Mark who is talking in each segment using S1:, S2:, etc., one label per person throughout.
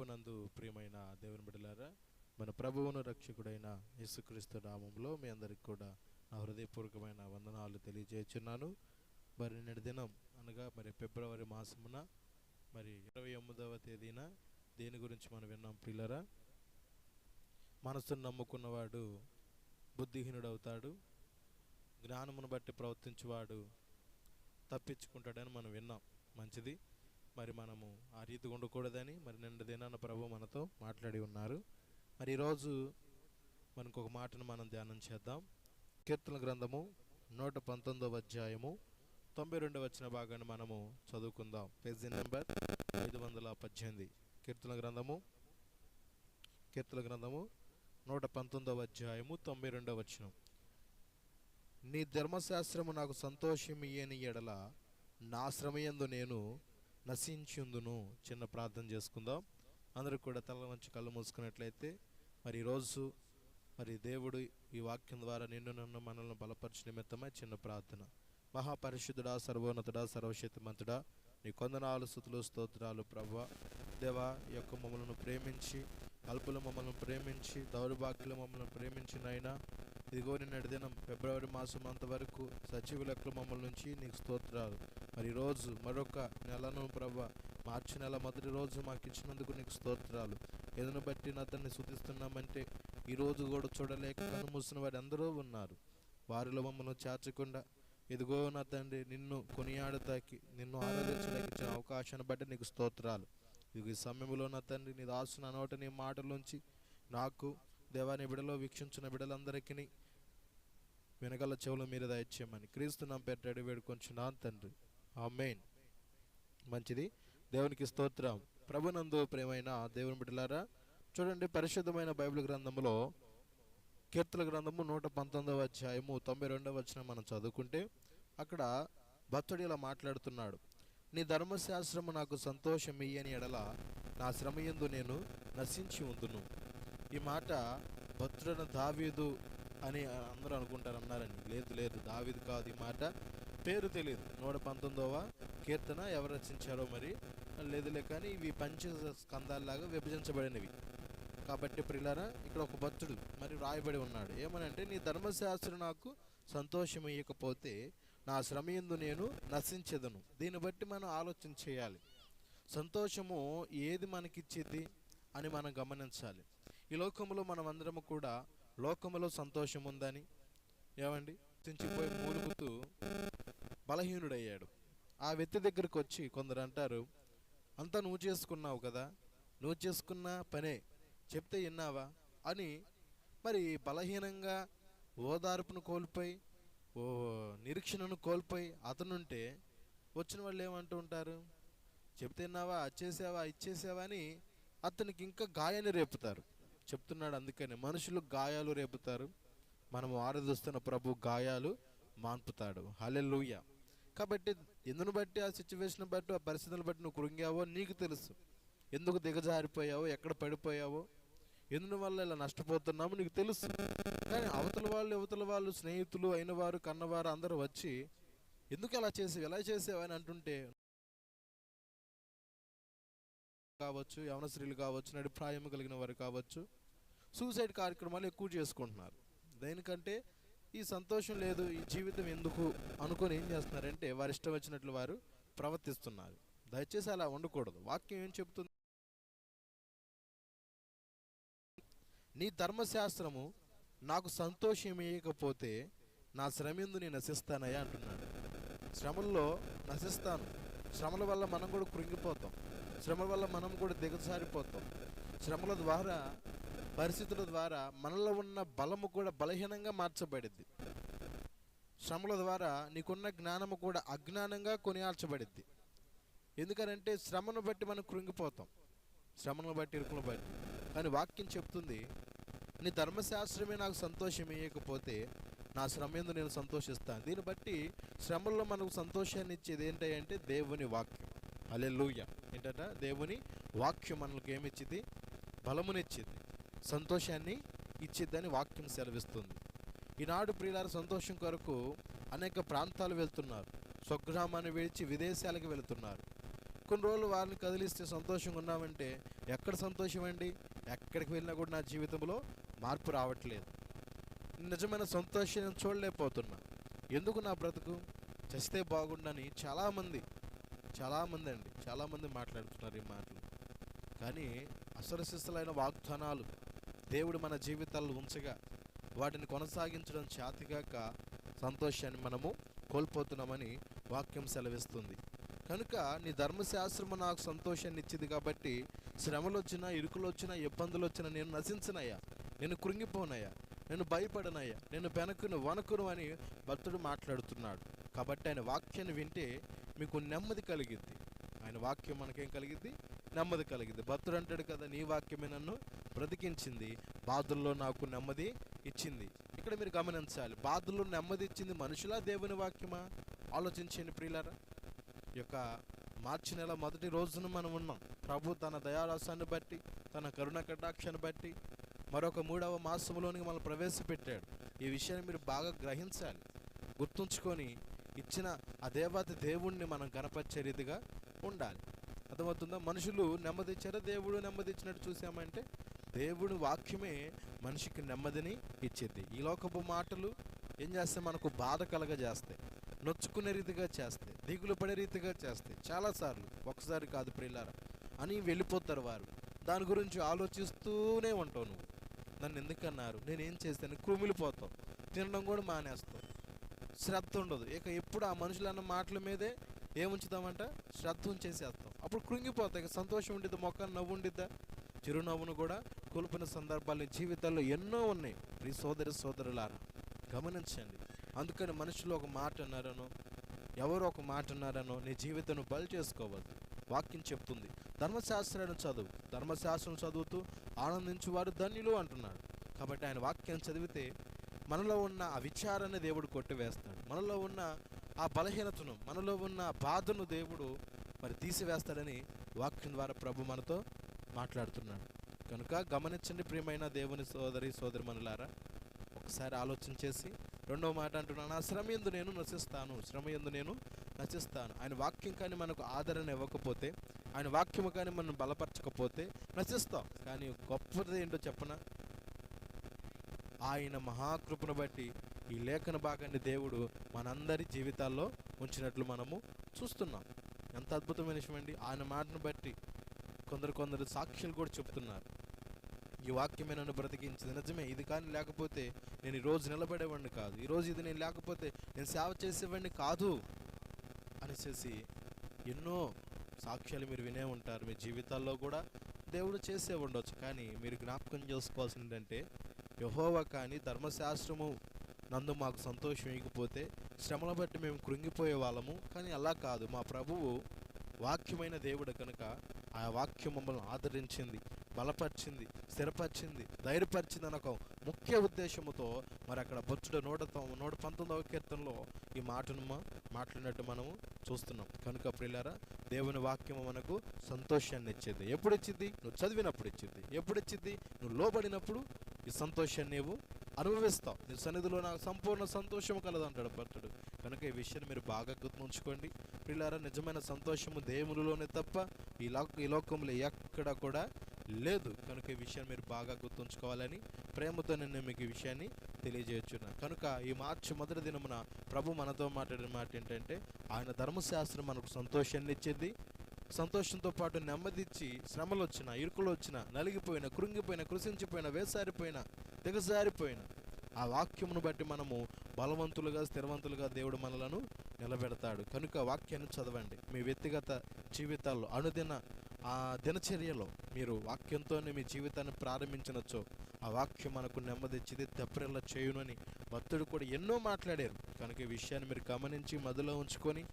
S1: ప్రభునందు ప్రియమైన దేవుని బిడ్డలారా మన ప్రభువును రక్షకుడైన యేసుక్రీస్తు నామంలో మీ అందరికి కూడా నా హృదయపూర్వకమైన వందనాలు తెలియజేస్తున్నాను. మరి నేటి దినం అనగా మరి ఫిబ్రవరి మాసమున మరి ఇరవై ఎనిమిదవ తేదీన దేని గురించి మనం విన్నాం పిల్లరా మనసును నమ్ముకున్నవాడు బుద్ధిహీనుడవుతాడు జ్ఞానమును బట్టి ప్రవర్తించేవాడు తప్పించుకుంటాడని మనం విన్నాం. మంచిది. మరి మనము ఆ రీతిగా ఉండకూడదని మరి నిన్న దినాన ప్రభు మనతో మాట్లాడి ఉన్నారు. మరి ఈరోజు మనకు ఒక మాటను మనం ధ్యానం చేద్దాం. కీర్తన గ్రంథము నూట పంతొమ్మిదవ అధ్యాయము తొంభై రెండవ వచ్చిన భాగాన్ని మనము చదువుకుందాం. పేజీ నెంబర్ ఐదు వందల పద్దెనిమిది. కీర్తన గ్రంథము కీర్తన గ్రంథము నూట పంతొమ్మిదవ అధ్యాయము తొంభై రెండవ వచనం. నీ ధర్మశాస్త్రము నాకు సంతోషం ఇయ్యని ఎడల నా శ్రమయందు నేను నశించుందును చిన్న ప్రార్థన చేసుకుందాం. అందరూ కూడా తల మంచి కళ్ళు మూసుకున్నట్లయితే మరి ఈరోజు మరి దేవుడు ఈ వాక్యం ద్వారా నిన్ను నన్ను మనల్ని బలపరిచిన నిమిత్తమై చిన్న ప్రార్థన. మహాపరిశుద్ధుడా సర్వోన్నతుడా సర్వశక్తిమంతుడా నీ కొందనాలు స్థుతులు స్తోత్రాలు ప్రభా దేవా యొక్క మమ్మల్ని ప్రేమించి అల్పులు మమ్మల్ని ప్రేమించి దౌర్భాగ్యులు మమ్మల్ని ప్రేమించినైనా ఇదిగో నిన్నటి దినం ఫిబ్రవరి మాసం అంతవరకు సచివ లెక్కలు మమ్మల్ని నుంచి నీకు స్తోత్రాలు. మరి రోజు మరొక నెలను ప్రభా మార్చి నెల మొదటి రోజు మాకు ఇచ్చినందుకు నీకు స్తోత్రాలు. ఎదును బట్టి నా అతన్ని శుద్ధిస్తున్నామంటే ఈరోజు కూడా చూడలేక కన్ను మూసిన వారు ఎందరో ఉన్నారు. వారిలో మమ్మల్ని చేర్చకుండా ఇదిగో నా తండ్రి నిన్ను కొనియాడతాకి నిన్ను ఆరాధించడానికి ఇచ్చిన అవకాశాన్ని బట్టి నీకు స్తోత్రాలు. ఇది సమయంలో నా తండ్రి నీ దాసు నా నోట నీ మాటలోంచి నాకు దేవాని బిడలో వీక్షించిన బిడలందరికీ వెనకాల చెవులు మీరు దయచేయమని క్రీస్తు నా పెట్టాడు వేడుకొంచున్నాను తండ్రి. ఆమెన్. మంచిది. దేవునికి స్తోత్రం. ప్రభునందు ప్రేమైన దేవుని బిడ్డలారా చూడండి పరిశుద్ధమైన బైబిల్ గ్రంథంలో కీర్తన గ్రంథము నూట పంతొమ్మిదవ అధ్యాయము తొంభై రెండవ వచ్చిన మనం చదువుకుంటే అక్కడ భక్తుడు ఇలా మాట్లాడుతున్నాడు. నీ ధర్మశాస్త్రము నాకు సంతోషం ఇయ్యని ఎడల నా శ్రమయందు నేను నశించి ఉందును. ఈ మాట భక్తుడైన దావీదు అని అందరూ అనుకుంటారు అన్నారని లేదు లేదు దావీదు కాదు ఈ మాట. పేరు తెలియదు. నూట పంతొమ్మిదవ కీర్తన ఎవరు రచించారో మరి లేదులే కానీ ఇవి పంచ స్కందాల్లాగా విభజించబడినవి. కాబట్టి ప్రిలారా ఇక్కడ ఒక భక్తుడు మరి రాయబడి ఉన్నాడు. ఏమనంటే నీ ధర్మశాస్త్రం నాకు సంతోషమయ్యకపోతే నా శ్రమయందు నేను నశించదను. దీన్ని బట్టి మనం ఆలోచన చేయాలి. సంతోషము ఏది మనకిచ్చేది అని మనం గమనించాలి. ఈ లోకంలో మనం అందరము కూడా లోకములో సంతోషం ఉందని ఏమండి? చించిపోయి మూలుగుతూ బలహీనుడయ్యాడు. ఆ వ్యక్తి దగ్గరకు వచ్చి కొందరు అంటారు అంతా నువ్వు చేసుకున్నావు కదా? నువ్వు చేసుకున్న పనే. చెప్తే విన్నావా? అని మరి బలహీనంగా ఓదార్పును కోల్పోయి ఓ నిరీక్షణను కోల్పోయి అతనుంటే వచ్చిన వాళ్ళు ఏమంటూ ఉంటారు చెప్తే విన్నావా? అచ్చేసావా ఇచ్చేసావా అని అతనికి ఇంకా గాయాన్ని రేపుతారు. చెప్తున్నాడు అందుకని మనుషులు గాయాలు రేపుతారు. మనము ఆరాధిస్తున్న ప్రభు గాయాలు మాన్పుతాడు. హలెలుయ కాబట్టి ఎందును బట్టి ఆ సిచ్యువేషన్ బట్టి ఆ పరిస్థితులను బట్టి నువ్వు కృంగావో నీకు తెలుసు. ఎందుకు దిగజారిపోయావో ఎక్కడ పడిపోయావో ఎందుని వల్ల ఇలా నష్టపోతున్నామో నీకు తెలుసు. కానీ అవతల వాళ్ళు యువతల వాళ్ళు స్నేహితులు అయిన వారు కన్నవారు అందరూ వచ్చి ఎందుకు అలా చేసేవి? ఎలా చేసేవి? అని అంటుంటే కావచ్చు యవన స్త్రీలు కావచ్చు నడిప్రాయం కలిగిన వారు కావచ్చు సూసైడ్ కార్యక్రమాలు ఎక్కువ చేసుకుంటున్నారు. దేనికంటే ఈ సంతోషం లేదు ఈ జీవితం ఎందుకు అనుకొని ఏం చేస్తున్నారంటే వారి ఇష్టం వచ్చినట్లు వారు ప్రవర్తిస్తున్నారు. దయచేసి అలా ఉండకూడదు. వాక్యం ఏం చెబుతుంది? నీ ధర్మశాస్త్రము నాకు సంతోషం ఇవ్వకపోతే నా శ్రమందు నేను నశిస్తానయ్యా అంటున్నాడు. శ్రమల్లో నశిస్తాను. శ్రమల వల్ల మనం కూడా కృంగిపోతాం. శ్రమల వల్ల మనం కూడా దిగజారిపోతాం. శ్రమల ద్వారా పరిస్థితుల ద్వారా మనలో ఉన్న బలము కూడా బలహీనంగా మార్చబడిద్ది. శ్రమల ద్వారా నీకున్న జ్ఞానము కూడా అజ్ఞానంగా కొనియాల్చబడిద్ది. ఎందుకనంటే శ్రమను బట్టి మనం కృంగిపోతాం. శ్రమను బట్టి ఇరుకును బట్టి. కానీ వాక్యం చెప్తుంది నీ ధర్మశాస్త్రమే నాకు సంతోషం ఇవ్వకపోతే నా శ్రమ ఎందు నేను సంతోషిస్తాను. దీన్ని బట్టి శ్రమల్లో మనకు సంతోషాన్ని ఇచ్చేది ఏంటంటే దేవుని వాక్యం. అలెలుయ ఏంటంట దేవుని వాక్యం మనకు ఏమిచ్చింది బలమునిచ్చింది. సంతోషాన్ని ఇచ్చిద్దని వాక్యం సెలవిస్తుంది. ఈనాడు ప్రియులార సంతోషం కొరకు అనేక ప్రాంతాలు వెళ్తున్నారు. స్వగ్రామాన్ని విడిచి విదేశాలకు వెళుతున్నారు. కొన్ని రోజులు వారిని కదిలిస్తే సంతోషంగా ఉన్నామంటే ఎక్కడ సంతోషం అండి ఎక్కడికి వెళ్ళినా కూడా నా జీవితంలో మార్పు రావట్లేదు. నిజమైన సంతోషం నేను చూడలేకపోతున్నా. ఎందుకు నా బ్రతుకు? చస్తే బాగుండని చాలామంది చాలామంది అండి చాలామంది మాట్లాడుతున్నారు ఈ మాటలు. కానీ అసరశిస్తులైన వాగ్దానాలు దేవుడు మన జీవితాల్లో ఉంచగా వాటిని కొనసాగించడం చేతగాక సంతోషాన్ని మనము కోల్పోతున్నామని వాక్యం సెలవిస్తుంది. కనుక నీ ధర్మశాస్త్రము నాకు సంతోషాన్ని ఇచ్చింది కాబట్టి శ్రమలు వచ్చినా ఇరుకులు వచ్చినా ఇబ్బందులు వచ్చినా నేను నశించనయ్యా. నేను కృంగిపోనయ్యా. నేను భయపడనయ్యా. నేను వెనకును వనకును అని భక్తుడు మాట్లాడుతున్నాడు. కాబట్టి ఆయన వాక్యాన్ని వింటే మీకు నెమ్మది కలిగిద్ది. ఆయన వాక్యం మనకేం కలిగిద్ది? నెమ్మది కలిగింది భక్తుడు అంటాడు కదా నీ వాక్యమే నన్ను బ్రతికించింది బాధల్లో నాకు నెమ్మది ఇచ్చింది. ఇక్కడ మీరు గమనించాలి బాధల్లో నెమ్మది ఇచ్చింది మనుషులా దేవుని వాక్యమా? ఆలోచించండి ప్రియులారా. ఈ యొక్క మార్చి నెల మొదటి రోజున మనం ఉన్నాం. ప్రభు తన దయారాసాన్ని బట్టి తన కరుణ కటాక్షాన్ని బట్టి మరొక మూడవ మాసంలోనికి మనం ప్రవేశపెట్టాడు. ఈ విషయాన్ని మీరు బాగా గ్రహించాలి. గుర్తుంచుకొని ఇచ్చిన ఆ దేవత దేవుణ్ణి మనం కనపరిచే రీతిగా ఉండాలి. అర్థమవుతుందా? మనుషులు నెమ్మదిచ్చారా? దేవుడు నెమ్మది ఇచ్చినట్టు చూసామంటే దేవుడు వాక్యమే మనిషికి నెమ్మదిని ఇచ్చేది. ఈ లోకపు మాటలు ఏం చేస్తే మనకు బాధ కలగజేస్తాయి నొచ్చుకునే రీతిగా చేస్తాయి. దిగులు పడే రీతిగా చేస్తాయి. చాలాసార్లు ఒకసారి కాదు ప్రియులారా. అని వెళ్ళిపోతారు వారు. దాని గురించి ఆలోచిస్తూనే ఉంటావు నువ్వు. నన్ను ఎందుకన్నారు? నేనేం చేస్తాను కుమిలిపోతావు. తినడం కూడా మానేస్తావు. శ్రద్ధ ఉండదు. ఇక ఎప్పుడు ఆ మనుషులు అన్న మాటల మీదే ఏముంచుతామంట? శ్రద్ధ ఉంచేసేస్తాం. అప్పుడు కృంగిపోతాయి. సంతోషం ఉండిద్దా? మొక్క నవ్వు ఉండిద్దా? చిరునవ్వును కూడా కోల్పోయిన సందర్భాలు జీవితాల్లో ఎన్నో ఉన్నాయి. ప్రియ సోదరి సోదరులారా గమనించండి. అందుకని మనుషులు ఒక మాట అన్నారనో ఎవరు ఒక మాట అన్నారనో నీ జీవితాన్ని బలి చేసుకోవద్దు. వాక్యం చెప్తుంది. ధర్మశాస్త్రాన్ని చదువు. ధర్మశాస్త్రం చదువుతూ ఆనందించువారు ధన్యులు అంటున్నాడు. కాబట్టి ఆయన వాక్యం చదివితే మనలో ఉన్న ఆ విచారాన్ని దేవుడు కొట్టివేస్తాడు. మనలో ఉన్న ఆ బలహీనతను మనలో ఉన్న బాధను దేవుడు మరి తీసివేస్తాడని వాక్యం ద్వారా ప్రభు మనతో మాట్లాడుతున్నాడు. కనుక గమనించండి ప్రియమైన దేవుని సోదరి సోదరి మనులారా ఒకసారి ఆలోచన చేసి రెండవ మాట అంటున్నాను. ఆ శ్రమ ఎందు నేను నశిస్తాను. శ్రమ ఎందు నేను నశిస్తాను. ఆయన వాక్యం కానీ మనకు ఆదరణ ఇవ్వకపోతే ఆయన వాక్యం కానీ మనం బలపరచకపోతే నశిస్తాం. కానీ గొప్పది ఏంటో చెప్పన? ఆయన మహాకృపను బట్టి ఈ లేఖన భాగాన్ని దేవుడు మనందరి జీవితాల్లో ఉంచినట్లు మనము చూస్తున్నాం. ఎంత అద్భుతమైన విషయం అండి. ఆయన మాటను బట్టి కొందరు కొందరు సాక్షులు కూడా చెప్తున్నారు. ఈ వాక్యమే నన్ను బ్రతికించింది. నిజమే ఇది కానీ లేకపోతే నేను ఈరోజు నిలబడేవాడిని కాదు. ఈరోజు ఇది నేను లేకపోతే నేను సేవ చేసేవాడిని కాదు అనేసి ఎన్నో సాక్ష్యాలు మీరు వినే ఉంటారు. మీ జీవితాల్లో కూడా దేవుడు చేసే ఉండొచ్చు. కానీ మీరు జ్ఞాపకం చేసుకోవాల్సింది ఏంటంటే యహోవా కానీ ధర్మశాస్త్రము నందు మాకు సంతోషం ఇకపోతే శ్రమల బట్టి మేము కృంగిపోయే వాళ్ళము. కానీ అలా కాదు. మా ప్రభువు వాక్యమైన దేవుడు కనుక ఆ వాక్యం మమ్మల్ని ఆదరించింది. బలపరిచింది స్థిరపరిచింది ధైర్యపరిచింది అని ఒక ముఖ్య ఉద్దేశముతో మరి అక్కడ బొచ్చుడు నూట నూట పంతొమ్మిదవ కీర్తనలో ఈ మాటను మాట్లాడినట్టు మనము చూస్తున్నాం. కనుక ప్రియులారా దేవుని వాక్యము మనకు సంతోషాన్ని ఇచ్చేది. ఎప్పుడు ఇచ్చింది? నువ్వు చదివినప్పుడు ఇచ్చింది. ఎప్పుడు ఇచ్చింది? నువ్వు లోబడినప్పుడు ఈ సంతోషాన్ని నీవు అనుభవిస్తావు. నీ సన్నిధిలో నాకు సంపూర్ణ సంతోషం కలదు అంటాడు భర్తుడు కనుక ఈ విషయాన్ని మీరు బాగా గుర్తుంచుకోండి. పిల్లారా నిజమైన సంతోషము దేవునిలోనే తప్ప ఈ లోక ఈ లోకంలో ఎక్కడ కూడా లేదు. కనుక ఈ విషయాన్ని మీరు బాగా గుర్తుంచుకోవాలని ప్రేమతో నేను మీకు ఈ విషయాన్ని తెలియజేయచ్చున్నా కనుక ఈ మార్చి మొదటి దినమున ప్రభు మనతో మాట్లాడిన మాట ఏంటంటే ఆయన ధర్మశాస్త్రం మనకు సంతోషాన్ని ఇచ్చింది. సంతోషంతో పాటు నెమ్మదిచ్చి శ్రమలు వచ్చిన ఇరుకులు వచ్చిన నలిగిపోయిన కృంగిపోయిన కృషించిపోయిన వేసారిపోయిన దిగజారిపోయిన ఆ వాక్యమును బట్టి మనము బలవంతులుగా స్థిరవంతులుగా దేవుడు మనలను నిలబెడతాడు. కనుక వాక్యాన్ని చదవండి. మీ వ్యక్తిగత జీవితాల్లో అనుదిన ఆ దినచర్యలో మీరు వాక్యంతోనే మీ జీవితాన్ని ప్రారంభించినచ్చో ఆ వాక్యం మనకు నెమ్మదిచ్చిది తెప్పరిల్ల చేయునని భక్తుడు కూడా ఎన్నో మాట్లాడారు. కనుక ఈ విషయాన్ని మీరు గమనించి మదిలో ఉంచుకొని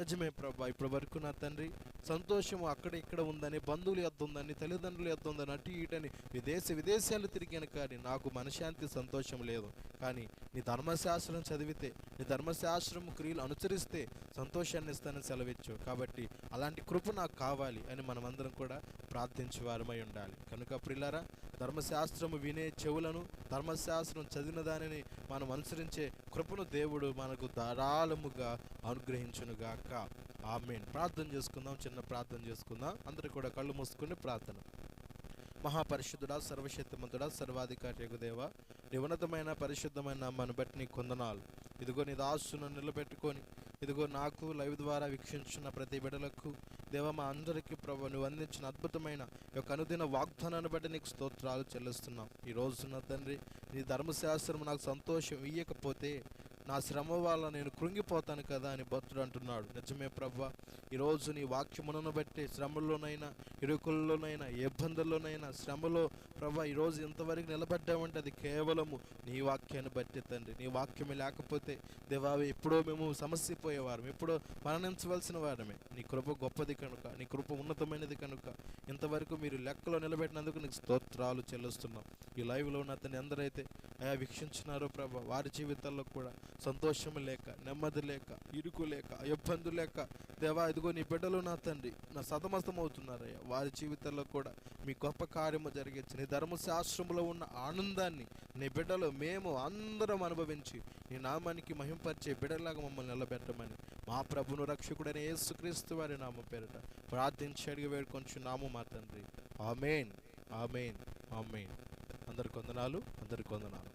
S1: నిజమే ప్రభా ఇప్పటి వరకు నా తండ్రి సంతోషం అక్కడ ఇక్కడ ఉందని బంధువులు ఎద్ద ఉందని తల్లిదండ్రులు ఎద్ద ఉందని అటు ఇటని విదేశ విదేశాలు తిరిగాను కానీ నాకు మనశాంతి సంతోషం లేదు. కానీ నీ ధర్మశాస్త్రం చదివితే నీ ధర్మశాస్త్రం క్రియలు అనుసరిస్తే సంతోషాన్ని ఇస్తానని సెలవిచ్చు. కాబట్టి అలాంటి కృప నాకు కావాలి అని మనమందరం కూడా ప్రార్థించే వారమై ఉండాలి. కనుక ప్రిల్లారా ధర్మశాస్త్రము వినే చెవులను ధర్మశాస్త్రం చదివిన దానిని మనం అనుసరించే కృపను దేవుడు మనకు ధారాళముగా అనుగ్రహించునుగాక. ఆమెన్. ప్రార్థన చేసుకుందాం చిన్న ప్రార్థన చేసుకుందాం. అందరూ కూడా కళ్ళు మూసుకుని ప్రార్థన. మహాపరిశుద్ధుడా సర్వశక్తిమంతుడా సర్వాధికారి దేవ నీ ఉన్నతమైన పరిశుద్ధమైన అమ్మను బట్టి నీ కొందనాలు. ఇదిగో నీ దాసును నిలబెట్టుకొని ఇదిగో నాకు లైవ్ ద్వారా వీక్షించిన ప్రతి బిడలకు దేవ మా అందరికీ ప్రభు నువ్వు అందించిన అద్భుతమైన యొక్క అనుదిన వాగ్దానాన్ని బట్టి నీకు స్తోత్రాలు చెల్లిస్తున్నాం. ఈ రోజున తండ్రి నీ ధర్మశాస్త్రం నాకు సంతోషం ఇయ్యకపోతే నా శ్రమ వల్ల నేను కృంగిపోతాను కదా అని భక్తుడు అంటున్నాడు. నిజమే ప్రభా. ఈరోజు నీ వాక్యమునను బట్టి శ్రమల్లోనైనా ఇరుకుల్లోనైనా ఇబ్బందుల్లోనైనా శ్రమలో ప్రభా ఈరోజు ఇంతవరకు నిలబడ్డామంటే అది కేవలము నీ వాక్యాన్ని బట్టి తండ్రి. నీ వాక్యమే లేకపోతే దేవా ఎప్పుడో మేము సమస్యపోయేవారం ఎప్పుడో మరణించవలసిన వారమే. నీ కృప గొప్పది కనుక నీ కృప ఉన్నతమైనది కనుక ఇంతవరకు మీరు లెక్కలో నిలబెట్టినందుకు నీకు స్తోత్రాలు చెల్లిస్తున్నాం. ఈ లైవ్లో ఉన్న అతన్ని ఎందరైతే అయా వీక్షించినారో ప్రభా వారి జీవితాల్లో కూడా సంతోషం లేక నెమ్మది లేక ఇరుకు లేక ఇబ్బందులు లేక దేవా ఇదిగో నీ బిడ్డలు నా తండ్రి నా సతమస్తమవుతున్నారయ్యా. వారి జీవితాల్లో కూడా మీ గొప్ప కార్యము జరిగే ధర్మశాస్త్రంలో ఉన్న ఆనందాన్ని నీ బిడ్డలు మేము అందరం అనుభవించి నీ నామానికి మహింపరిచే బిడ్డలాగా మమ్మల్ని నిలబెట్టమని మా ప్రభును రక్షకుడైన యేసుక్రీస్తు వారి నామ పేరిట ప్రార్థించి అడిగి వేడుకొంచు నాము మా తండ్రి. ఆమెన్. ఆమెన్. ఆమెన్. అందరి కొందనాలు అందరి కొందనాలు